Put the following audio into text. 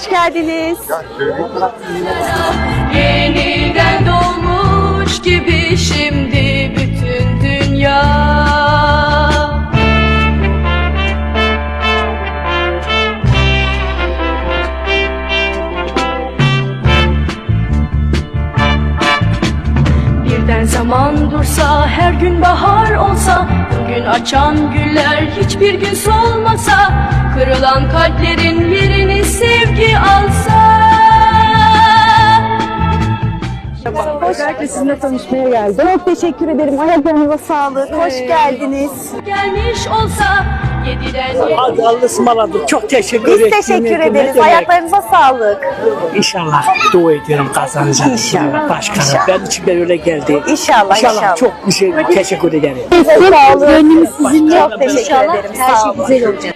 hoş geldiniz. Yeniden doğmuş gibi şimdi bütün dünya Birden zaman dursa her gün bahar olsa Bugün açan güller hiçbir gün solmasa Kırılan kalplerin yerini sevgi alsa Özellikle sizinle tanışmaya geldim. Çok teşekkür ederim. Ayaklarınıza sağlık. Hoş geldiniz. gelmiş olsa yediden yedi Hadi Allah'a ısmarladık. Çok teşekkür Biz ederim. teşekkür Ne ederiz. demek? Ayaklarınıza sağlık. İnşallah dua ediyorum kazanacağız. İnşallah. Başkanım. İnşallah. Ben içimden öyle geldi. İnşallah, inşallah. çok bir şey teşekkür ederim. Sağ olun. Gönlümüz sizinle. Çok teşekkür ederim. Sağ olun. güzel olacak.